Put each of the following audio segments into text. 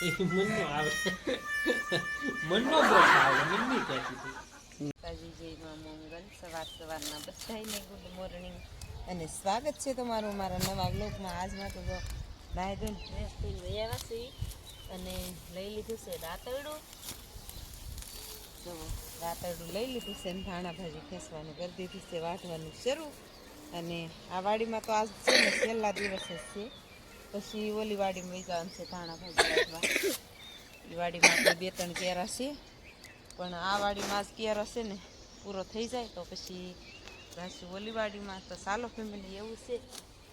એ મનનો આવે. મનનો બોક્સ આવે, મનની કહેતી હતી. માતાજી જયમાં મંગલ સવાર સવારના બધાને ગુડ મોર્નિંગ અને સ્વાગત છે તમારું મારા નવા બ્લોગમાં આજમાં તો નાહી ધોઈને ફ્રેશ થઈને વયા છીએ અને લઈ લીધું છે રાતરડું. જો રાતરડું લઈ લીધું છે ધાણા ભાજી ખેંચવાનું કરી દીધું છે, વાટવાનું શરૂ. અને આ વાડીમાં તો આજ છે ને છેલ્લા દિવસે છે. પછી ઓલી વાડીમાં છે ધાણા ભાજી એ બે ત્રણ કેરા છે, પણ આ વાડીમાં જ કેરો છે ને, પૂરો થઈ જાય તો પછી પાછી ઓલી તો સાલો ફેમિલી એવું છે.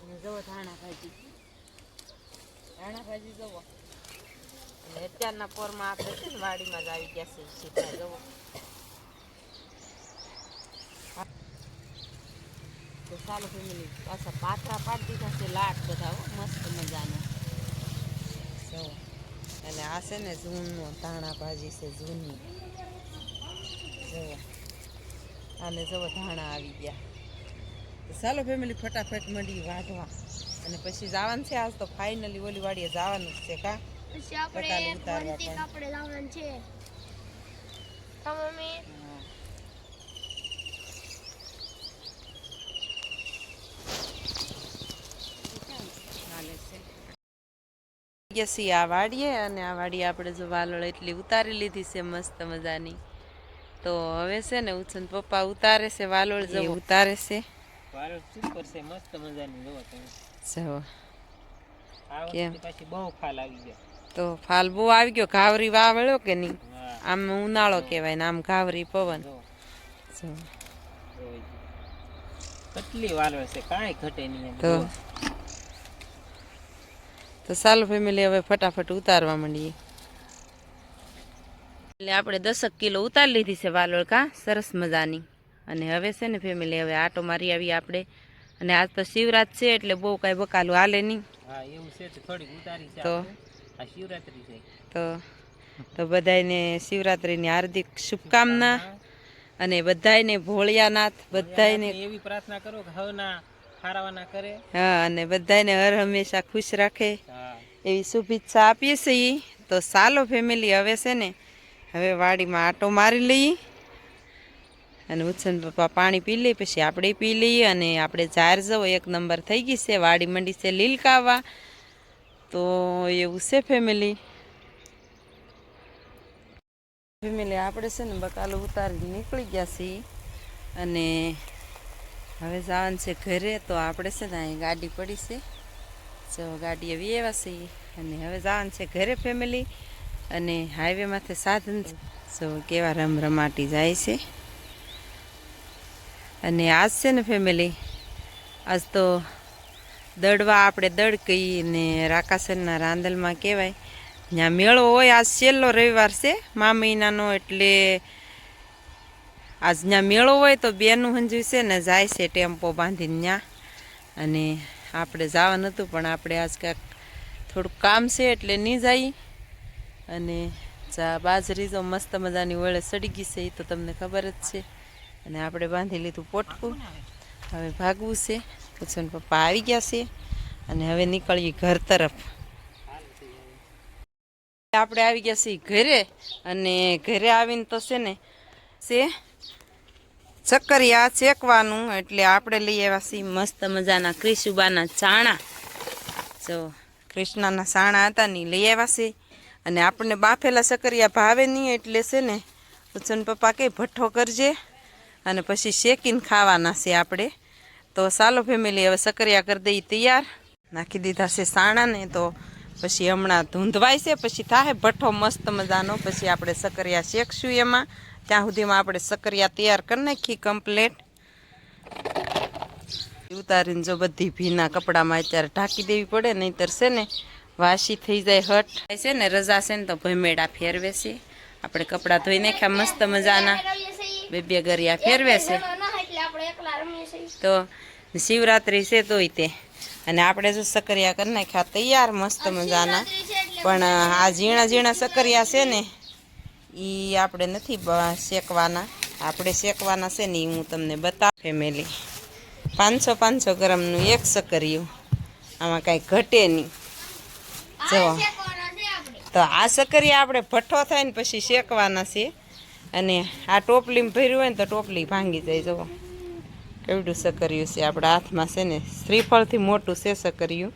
અને જવો ધાણા ભાજી. ધાણા ભાજી જવો. અને અત્યારના પોરમાં આપણે છે ને વાડીમાં જ આવી ગયા છે સીધા જવો. તો સાલો ફેમિલી પાછા પાથરા પાડી દીધા છે લાટ બધા મસ્ત મજાનો. અને આ છે ને જૂનનો ધાણા ભાજી છે જૂની જવો અને જવો ધાણા આવી ગયા. તો ચાલો ફેમિલી ફટાફટ મળી વાઢવા અને પછી જવાનું છે આજ તો ફાઇનલી ઓલી વાડીએ જવાનું છે કા? પછી આપણે. આપણે લાવવાનું છે. તો મમ્મી. છીએ આ વાડીએ અને આ વાડીએ આપણે જો વાલોળ એટલી ઉતારી લીધી છે મસ્ત મજાની. તો હવે છે ને ઉછન પપ્પા ઉતારે છે વાલોળ જો ઉતારે છે. વારો સુપર છે મસ્ત મજાની જોવો તમે. જો. કેમ? વખતે બહુ ફાલ આવી ગયો. તો ફાલ બહુ આવી ગયો. ઘાવરી વાવળ્યો કે નહીં? આમ ઉનાળો કહેવાય ને આમ ઘાવરી પવન. જો. કેટલી વાલો છે કાંઈ ઘટે નહીં તો. તો ચાલો ફેમિલી હવે ફટાફટ ઉતારવા માંડીએ. એટલે આપણે દસક કિલો ઉતારી લીધી છે વાલોળ કા સરસ મજાની. અને હવે છે ને ફેમિલી હવે આટો મારી આવી આપણે. અને આજ તો શિવરાત છે એટલે બહુ કાંઈ બકાલું હાલે નહીં. હા એવું છે તો થોડીક ઉતારી છે તો? તો? તો બધાયને શિવરાત્રિની હાર્દિક શુભકામના. અને બધાયને ભોળિયાનાથ બધાયને એવી પ્રાર્થના કરો કે હવના ખારાવાના કરે? હા અને બધાને હર હંમેશા ખુશ રાખે. એવી શુભેચ્છા આપીએ છીએ. તો સાલો ફેમિલી હવે છે ને હવે વાડીમાં આટો મારી લઈએ. અને ઉત્સન પપ્પા પાણી પી લઈએ પછી આપણે પી લઈએ. અને આપણે જાર જવો એક નંબર થઈ ગઈ છે. વાડી મંડી છે લીલકાવા. તો એવું છે ફેમિલી ફેમિલી આપણે છે ને બકાલો ઉતારી નીકળી ગયા છીએ. અને હવે જવાનું છે ઘરે, તો આપણે છે ને અહીં ગાડી પડી છે. તો ગાડી એવી એવા છે અને હવે જવાનું છે ઘરે ફેમિલી અને હાઈવે માથે સાધન છે. તો કેવા રમરમાટી જાય છે. અને આજ છે ને ફેમિલી આજ તો દડવા આપણે દડ કહીએ ને રાકાસરના રાંદલમાં કહેવાય. ત્યાં મેળો હોય, આજ છેલ્લો રવિવાર છે મા મહિનાનો એટલે આજ ત્યાં મેળો હોય તો બેનું હંજુ છે ને જાય છે ટેમ્પો બાંધીને ત્યાં અને આપણે જવાનું હતું, પણ આપણે આજ કાંઈક થોડુંક કામ છે એટલે નહીં જઈ અને ચા બાજરી તો મસ્ત મજાની વળે સડી ગઈ છે, એ તો તમને ખબર જ છે. અને આપણે બાંધી લીધું પોટકું. હવે ભાગવું છે. પછી પપ્પા આવી ગયા છે. અને હવે નીકળીએ ઘર તરફ. આપણે આવી ગયા છીએ ઘરે. અને ઘરે આવીને તો છે ને, છે ચક્કરિયા ચેકવાનું એટલે આપણે લઈ આવ્યા છીએ મસ્ત મજાના ક્રિશુબાના ચાણા. જો કૃષ્ણના સાણા હતા ને લઈ આવ્યા છે અને આપણને બાફેલા સકરિયા ભાવે નહીં એટલે છે ને ઉચ્ચન પપ્પા કે ભઠ્ઠો કરજે અને પછી શેકીને ખાવાના છે આપણે. તો ચાલો ફેમિલી હવે સકરિયા કરી દઈએ તૈયાર. નાખી દીધા છે સાણાને તો પછી હમણાં ધૂંધવાય છે, પછી થાય ભઠ્ઠો મસ્ત મજાનો. પછી આપણે સકરિયા શેકશું એમાં. ત્યાં સુધીમાં આપણે સકરિયા તૈયાર કરી નાખીએ કમ્પ્લેટ ઉતારીને જો બધી ભીના કપડામાં અત્યારે ઢાંકી દેવી પડે નહીંતર છે ને વાસી થઈ જાય હટ. છે ને રજા છે ને તો ભમેડા ફેરવે છે. આપણે કપડાં ધોઈ નાખ્યા મસ્ત મજાના. બે બે ગરિયા ફેરવે છે. તો શિવરાત્રિ છે તોય તે. અને આપણે જો સકરિયા કરી નાખ્યા તૈયાર મસ્ત મજાના. પણ આ ઝીણા ઝીણા સકરિયા છે ને એ આપણે નથી શેકવાના. આપણે શેકવાના છે ને એ હું તમને બતાવ. ફેમિલી પાંચસો પાંચસો ગ્રામનું એક સકરિયું. આમાં કાંઈ ઘટે નહીં. જો તો આ સકરિયા આપણે ભઠ્ઠો થાય ને પછી શેકવાના છે. અને આ ટોપલીમાં ભર્યું હોય ને તો ટોપલી ભાંગી જાય, જુઓ. કેવડું સકરિયું છે. આપણા હાથમાં છે ને શ્રીફળથી મોટું છે સકરિયું.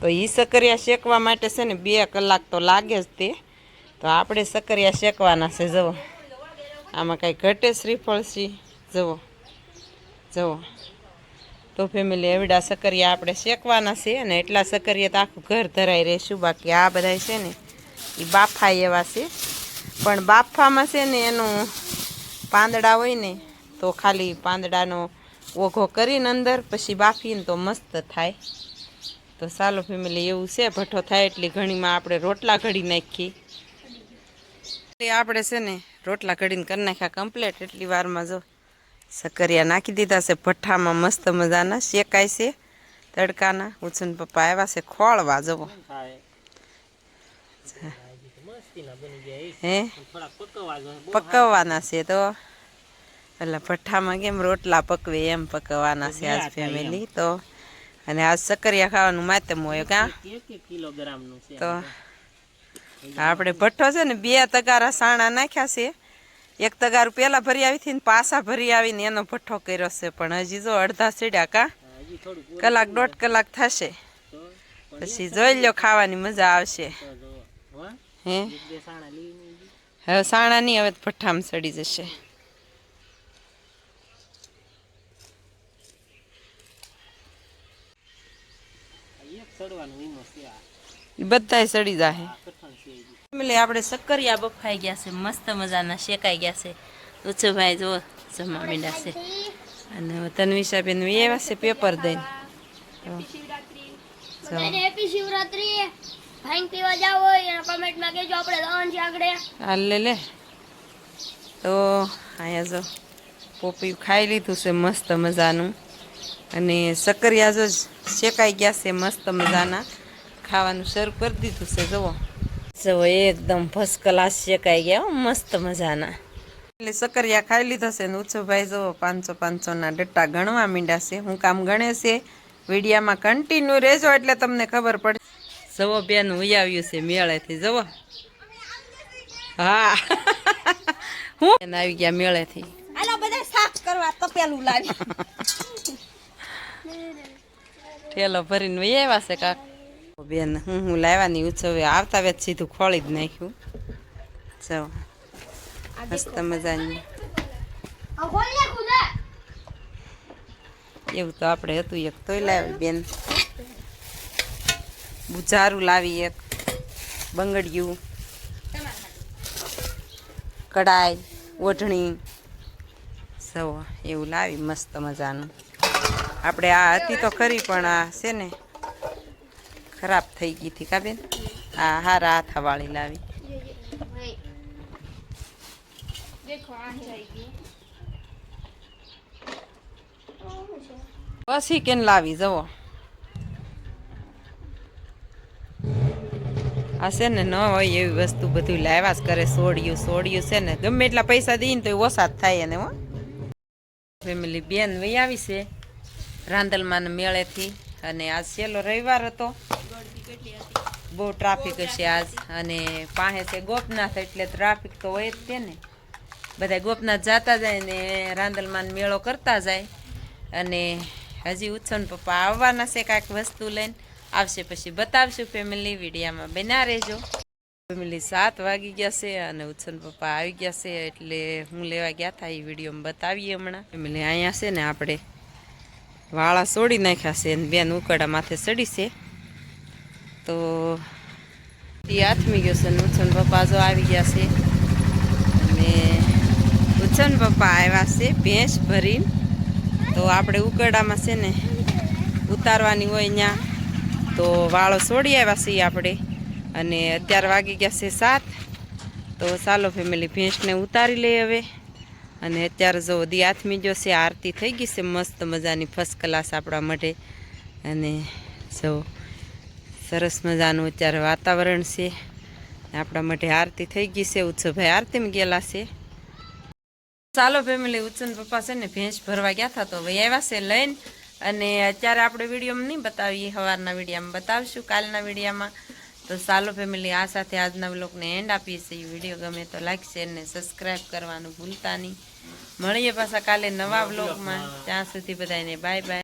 તો એ સકરિયા શેકવા માટે છે ને બે કલાક તો લાગે જ તે. તો આપણે સકરિયા શેકવાના છે, જુઓ. આમાં કાંઈ ઘટે શ્રીફળ છે, જુઓ. જુઓ. તો ફેમિલી એવડા સકરિયા આપણે શેકવાના છે અને એટલા સકરિયા તો આખું ઘર ધરાઈ રહેશું. બાકી આ બધા છે ને એ બાફા એવા છે. પણ બાફામાં છે ને એનું પાંદડા હોય ને, તો ખાલી પાંદડાનો ઓઘો કરીને અંદર, પછી બાફીને તો મસ્ત થાય. તો ચાલો ફેમિલી એવું છે, ભઠ્ઠો થાય એટલી ઘણીમાં આપણે રોટલા ઘડી નાખીએ. આપણે છે ને રોટલા ઘડીને કરી નાખ્યા કમ્પ્લેટ એટલી વારમાં જો સકરિયા નાખી દીધા છે. ભઠ્ઠામાં મસ્ત મજાના શેકાય છે. તડકાના. ઉછન પપ્પા આવ્યા છે ખોળવા જવો. હે? પકવવાના છે તો. એટલે ભઠ્ઠામાં કેમ રોટલા પકવે એમ પકવવાના છે આજ ફેમિલી તો. અને આજ સકરિયા ખાવાનું માતમ હોય કાં? કિલોગ્રામનું તો. આપણે ભઠ્ઠો છે ને, બે તગારા સાણા નાખ્યા છે. એક તગારું પહેલાં ભરી આવી હતી પાછા ભરી આવીને એનો ભઠ્ઠો કર્યો છે. પણ હજી જો અડધા સીડ્યા કા? કલાક દોઢ કલાક થશે. પછી જોઈ લ્યો, ખાવાની મજા આવશે. હો? હવે સાણા નહીં, હવે ભઠ્ઠામાં સડી જશે. એક આ. એ બધાય સડી હજી. ફેમિલી આપણે સક્કરિયા બફાઈ ગયા છે મસ્ત મજાના શેકાઈ ગયા છે. ઉછુભાઈ જો જમવા માંડ્યા છે. અને તન્વિષાબેન એવા છે પેપર દઈને. હેપી શિવરાત્રી. ભાંગ પીવા જાવ હોય એના કમેન્ટમાં કહેજો આપણે દહન છે આગળ. હાલ લે લે. તો અહીંયા જો પોપી ખાઈ લીધું છે મસ્ત મજાનું. અને સક્કરિયા જો શેકાઈ ગયા છે મસ્ત મજાના. ખાવાનું શરૂ કરી દીધું છે જુઓ. જુઓ એકદમ ફર્સ્ટ ક્લાસ શેકાઈ ગયા મસ્ત મજાના. એટલે સકરિયા ખાઈ લીધા છે ને ઉછુભાઈ જુઓ પાંચસો પાંચસોના ડટ્ટા ગણવા માંડ્યા છે. હું કામ ગણે છે વિડીયામાં કન્ટિન્યુ રહેજો એટલે તમને ખબર પડે જવો બેન ઉયાવ્યું છે મેળેથી જવો હા. હું? બેન આવી ગયા મેળેથી. હાલો કરવા તપેલું લાવી ઠેલો ભરીને આવ્યા છે કાક. બેન હું હું લાવવાની ઉત્સવે આવતા વેત સીધું ખોળી જ નાખ્યું. જો મસ્ત મજાની. એવું તો આપણે હતું એક તોય લાવી બેન. બુજારું લાવી એક બંગડિયું કડાઈ ઓઢણી. સૌ એવું લાવી મસ્ત મજાનું. આપણે આ હતી તો ખરી પણ આ છે ને ખરાબ થઈ ગઈ હતી, કા બેન? હા, હારા હાથાવાળી લાવી. આ પછી કેન લાવી જવો આ છે ને ન હોય એવી વસ્તુ બધું લાવ્યા જ કરે, સોડિયું સોડિયું છે ને. ગમે એટલા પૈસા દઈને તો ઓછા થાય એને, હો. ફેમિલી બેન વહી આવી છે રાંદલમાં મેળેથી. અને આજ છેલ્લો રવિવાર હતો. બહુ ટ્રાફિક હશે આજ. અને પાસે છે ગોપનાથ, એટલે ટ્રાફિક તો હોય જ તે ને. બધા ગોપનાથ જતા જાય ને રાંદલમાન મેળો કરતા જાય. અને હજી ઉત્સન પપ્પા આવવાના છે કાંઈક વસ્તુ લઈને. આવશે પછી બતાવશું ફેમિલી વિડીયામાં. બના રહેજો. ફેમિલી સાત વાગી ગયા છે અને ઉત્સન પપ્પા આવી ગયા છે, એટલે હું લેવા ગયા હતા એ વિડીયોમાં બતાવીએ હમણાં. ફેમિલી અહીંયા છે ને, આપણે વાળા સોડી નાખ્યા છે અને બેન ઉકળા માથે ચડી છે. તો એ આથમી ગયો છે ઉત્સન પપ્પા જો આવી ગયા છે. અને ઉત્સન પપ્પા આવ્યા છે ભેંસ ભરીને. તો આપણે ઉકરડામાં છે ને ઉતારવાની હોય ત્યાં તો વાળો છોડી આવ્યા છીએ આપણે. અને અત્યારે વાગી ગયા છે સાત. તો ચાલો ફેમિલી ભેંસને ઉતારી લઈએ હવે. અને અત્યારે જો દી આથમી જો છે, આરતી થઈ ગઈ છે, મસ્ત મજાની ફર્સ્ટ ક્લાસ આપણા માટે. અને જો સરસ મજાનું અત્યારે વાતાવરણ છે. આપણા માટે આરતી થઈ ગઈ છે. ઉત્સવભાઈ આરતીમાં ગયેલા છે. ચાલો ફેમિલી ઉત્સન પપ્પા છે ને ભેંસ ભરવા ગયા હતા તો ભાઈ આવ્યા છે લઈને. અને અત્યારે આપણે વિડીયોમાં નહીં બતાવીએ સવારના વિડીયામાં બતાવશું, કાલના વિડીયામાં. તો ચાલો ફેમિલી આ સાથે આજના બ્લોગને એન્ડ આપીએ છીએ. વીડિયો ગમે તો લાઈક શેર ને સબસ્ક્રાઈબ કરવાનું ભૂલતા નહીં. મળીએ પાછા કાલે નવા બ્લોગમાં ત્યાં સુધી બધાને બાય બાય